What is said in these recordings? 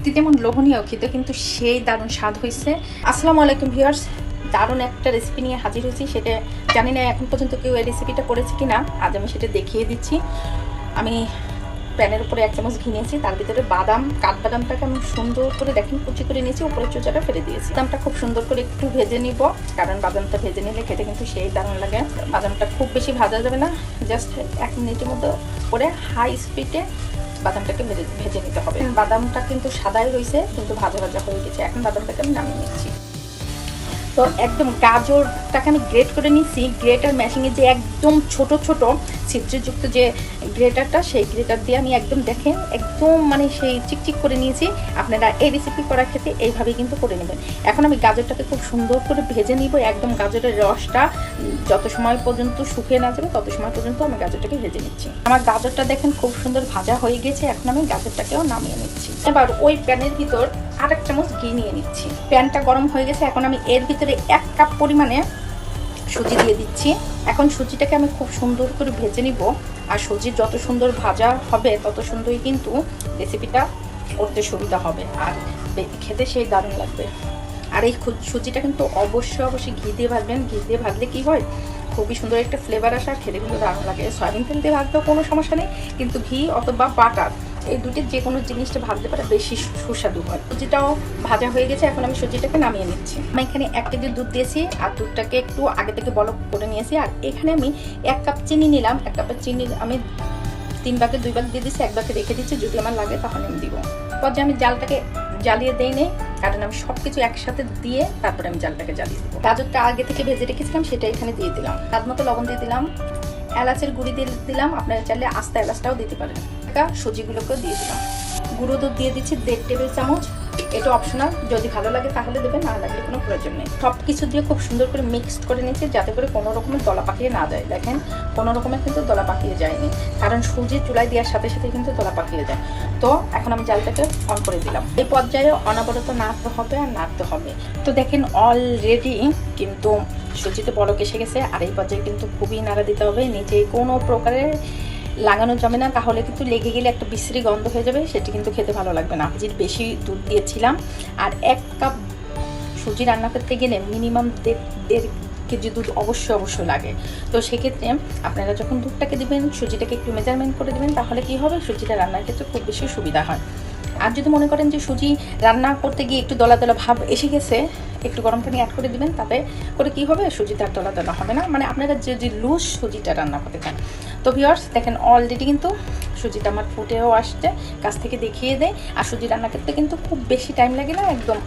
দেখতে যেমন লোভনীয় খেতে কিন্তু সেই দারুণ স্বাদ হয়েছে আসসালামু আলাইকুম ভিউয়ার্স, দারুণ একটা রেসিপি নিয়ে হাজির হয়েছি। সেটা জানি না এখন পর্যন্ত কেউ এই রেসিপিটা করেছে কি না আজ আমি সেটা দেখিয়ে দিচ্ছি। আমি প্যানের উপরে এক চামচ ঘি নিয়েছি, তার ভিতরে বাদাম কাঠবাদামটাকে আমি সুন্দর করে দেখেন, কুচি করে নিয়েছি উপরে চোচাটা ফেলে দিয়েছি। বাদামটা খুব সুন্দর করে একটু ভেজে নিব, কারণ বাদামটা ভেজে নিলে খেতে কিন্তু সেই দারুণ লাগে। বাদামটা খুব বেশি ভাজা যাবে না জাস্ট এক মিনিটের মতো করে হাই স্পিডে বাদামটাকে ভেজে ভেজে নিতে হবে। বাদামটা কিন্তু সাদাই রয়েছে, কিন্তু ভাজা ভাজা হয়ে গেছে এখন বাদামটাকে আমি নামিয়ে নিচ্ছি। তো একদম গাজরটাকে আমি গ্রেট করে নিচ্ছি গ্রেটার মেশিনে যে একদম ছোট ছোট ছিদ্রযুক্ত যে গ্রেটারটা সেই গ্রেটার দিয়ে আমি একদম দেখেন, একদম মানে সেই চিকচিক করে নিয়েছি। আপনারা এই রেসিপি করার ক্ষেত্রে এইভাবেই কিন্তু করে নেবেন। এখন আমি গাজরটাকে খুব সুন্দর করে ভেজে নিব। একদম গাজরের রসটা যত সময় পর্যন্ত শুকিয়ে না যাবে, তত সময় পর্যন্ত আমি গাজরটাকে ভেজে নিচ্ছি। আমার গাজরটা দেখেন খুব সুন্দর ভাজা হয়ে গেছে। এখন আমি গাজরটাকেও নামিয়ে নিচ্ছি। এবার ওই প্যানের ভিতর আর এক চামচ ঘি নিয়ে নিচ্ছি। প্যানটা গরম হয়ে গেছে, এখন আমি এর ভিতরে এক কাপ পরিমাণে সুজি দিয়ে দিচ্ছি। এখন সুজিটাকে আমি খুব সুন্দর করে ভেজে নিব। আর সুজি যত সুন্দর ভাজা হবে, তত সুন্দরই কিন্তু রেসিপিটা করতে সুবিধা হবে। আর খেতে সেই দারুণ লাগবে। আর এই সুজিটা কিন্তু অবশ্যই অবশ্যই ঘি দিয়ে ভাজবেন। ঘি দিয়ে ভাজলে কি হয়? খুবই সুন্দর একটা ফ্লেভার আসে, আর খেতে কিন্তু দারুণ লাগে। সয়াবিন তেল দিয়ে ভাজতেও কোনো সমস্যা নেই, কিন্তু ঘি অথবা বাটার এই দুটির যে কোনো জিনিসটা ভাজতে পারে বেশি সুস্বাদু হয়। সুজিটাও ভাজা হয়ে গেছে, এখন আমি সুজিটাকে নামিয়ে নিচ্ছি। আমি এখানে এক কেজি দুধ দিয়েছি, আর দুধটাকে একটু আগে থেকে বলক করে নিয়েছি। আর এখানে আমি এক কাপ চিনি নিলাম। এক কাপের চিনি আমি তিন ভাগে দুই ভাগ দিয়ে দিচ্ছি এক ভাগে রেখে দিচ্ছি যদি আমার লাগে তখন আমি দিব। পর্যায়ে আমি জালটাকে জ্বালিয়ে দেই নেই কারণ আমি সব কিছু একসাথে দিয়ে তারপরে আমি জালটাকে জ্বালিয়ে দেবো। গাজরটা আগে থেকে ভেজে রেখেছিলাম, সেটা এখানে দিয়ে দিলাম। তার মতো লবণ দিয়ে দিলাম। এলাচের গুঁড়ি দিয়ে দিলাম। আপনারা চাইলে আস্তা এলাচটাও দিতে পারেন। এটা সুজিগুলোকেও দিয়ে দিলাম। গুঁড়ো দুধ দিয়ে দিচ্ছি দেড় টেবিল চামচ। এটা অপশনাল যদি ভালো লাগে তাহলে দেবে না লাগলে কোনো প্রয়োজন নেই। সব কিছু দিয়ে খুব সুন্দর করে মিক্সড করে নিয়েছি, যাতে করে কোনো রকমের দলা পাকিয়ে না যায়। দেখেন, কোনো রকমের কিন্তু দলা পাকিয়ে যায়নি। কারণ সুজি চুলায় দেওয়ার সাথে সাথে কিন্তু দলা পাকিয়ে যায়। তো এখন আমি জালটাকে অন করে দিলাম। এই পর্যায়ে অনবরত নাড়তে হবে আর নাড়তে হবে। তো দেখেন অলরেডি কিন্তু সুজিতে বড় এসে গেছে। আর এই পর্যায়ে কিন্তু খুবই নাড়া দিতে হবে। নিচে কোনো প্রকারের লাগানো যাবে না, তাহলে কিন্তু লেগে গেলে একটা বিশ্রী গন্ধ হয়ে যাবে, সেটি কিন্তু খেতে ভালো লাগবে না। জির বেশি দুধ দিয়েছিলাম, আর এক কাপ সুজি রান্না করতে গেলে মিনিমাম দেড় দেড় কেজি দুধ অবশ্যই অবশ্যই লাগে। তো সেক্ষেত্রে আপনারা যখন দুধটাকে দিবেন, সুজিটাকে একটু মেজারমেন্ট করে দেবেন, তাহলে কি হবে? সুজিটা রান্নার ক্ষেত্রে খুব বেশি সুবিধা হয়। আর যদি মনে করেন যে সুজি রান্না করতে গিয়ে একটু দলা দলা ভাব এসে গেছে, একটু গরম পানি অ্যাড করে দিবেন, তাতে করে কি হবে? সুজিটা আর দলা দলা হবে না। মানে আপনারা যে যে লুজ সুজিটা রান্না করতে চান। তো ভিওর্স দেখেন অলরেডি কিন্তু সুজিটা আমার ফুটেও আসছে। কাছ থেকে দেখিয়ে দেয়। আর সুজি রান্না করতে কিন্তু খুব বেশি টাইম লাগে না, একদম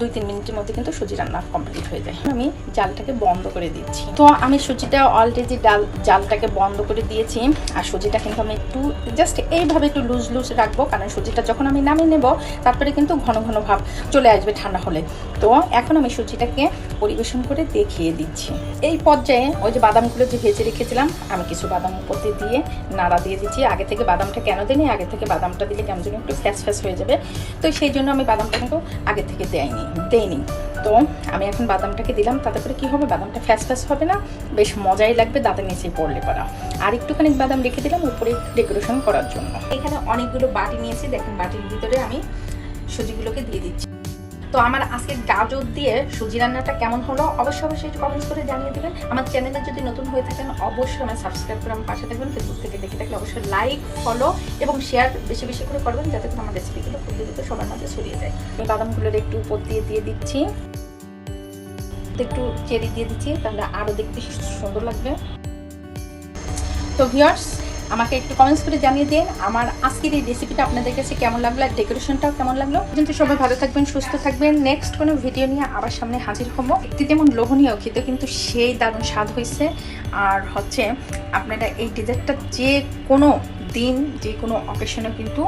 দুই, তিন মিনিটের মধ্যে কিন্তু সুজি রান্না কমপ্লিট হয়ে যায়। আমি জালটাকে বন্ধ করে দিচ্ছি। তো আমি সুজিটা অলরেডি ডাল, জালটাকে বন্ধ করে দিয়েছি। আর সুজিটা কিন্তু আমি একটু জাস্ট এইভাবে একটু লুজ লুজ রাখব, কারণ সুজিটা যখন আমি নামিয়ে নেব, তারপরে কিন্তু ঘন ঘন ভাব চলে আসবে ঠান্ডা হলে। তো এখন আমি সুজিটাকে পরিবেশন করে দেখিয়ে দিচ্ছি। এই পর্যায়ে ওই যে বাদামগুলো যে ভেজে রেখেছিলাম, আমি কিছু বাদাম উপর দিয়ে নাড়া দিয়ে দিচ্ছি। আগে থেকে বাদামটা কেন দিইনি? আগে থেকে বাদামটা দিলে কেমন যেন একটু ফ্যাস ফ্যাস হয়ে যাবে। তো সেই জন্য আমি বাদামটা কিন্তু আগে থেকে দেয়নি দেইনি তো আমি এখন বাদামটাকে দিলাম, তাতে করে কি হবে? বাদামটা ফ্যাস ফ্যাস হবে না, বেশ মজাই লাগবে দাঁতের নিচে পড়লে পড়া আর একটুখানি বাদাম রেখে দিলাম উপরে ডেকোরেশন করার জন্য। এখানে অনেকগুলো বাটি নিয়েছি, দেখেন বাটির ভিতরে আমি সুজিগুলোকে দিয়ে দিচ্ছি। তো আমার আজকে গাজর দিয়ে সুজি রান্নাটা কেমন হলো? অবশ্যই অবশ্যই কমেন্টস করে জানিয়ে দেবেন। আমার চ্যানেলে যদি নতুন হয়ে থাকেন, অবশ্যই আমার সাবস্ক্রাইব করে আমার পাশে থাকবেন। ফেসবুক থেকে দেখে থাকলে অবশ্যই লাইক ফলো এবং শেয়ার বেশি বেশি করে করবেন যাতে করে আমার রেসিপিগুলো খুব দ্রুত সবার মাঝে ছড়িয়ে যায়। আমি বাদামগুলোর একটু উপর দিয়ে দিয়ে দিচ্ছি। একটু চেরি দিয়ে দিচ্ছি, তাহলে আরও দেখতে সুন্দর লাগবে। তো ভিউয়ার্স আমাকে একটু কমেন্টস করে জানিয়ে দিন আমার আজকের এই রেসিপিটা আপনাদের কাছে কেমন লাগল আর ডেকোরেশনটাও কেমন লাগল। কিন্তু সবাই ভালো থাকবেন, সুস্থ থাকবেন। নেক্সট কোনো ভিডিও নিয়ে আবার সামনে হাজির হব। একটি যেমন লোভনীয় খেতে কিন্তু সেই দারুণ স্বাদ হয়েছে। আর হচ্ছে আপনারা এই ডেজার্টটা যে কোনো দিন, যে কোনো অকেশনে কিন্তু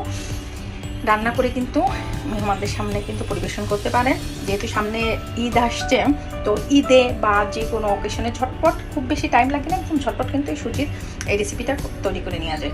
রান্না করে কিন্তু মেহমানদের সামনে কিন্তু পরিবেশন করতে পারেন। যেহেতু সামনে ঈদ আসছে, তো ঈদে বা যে কোনো অকেশনে ঝটপট, খুব বেশি টাইম লাগে না ঝটপট কিন্তু এই সুজির এই রেসিপিটা তৈরি করে নেওয়া যায়।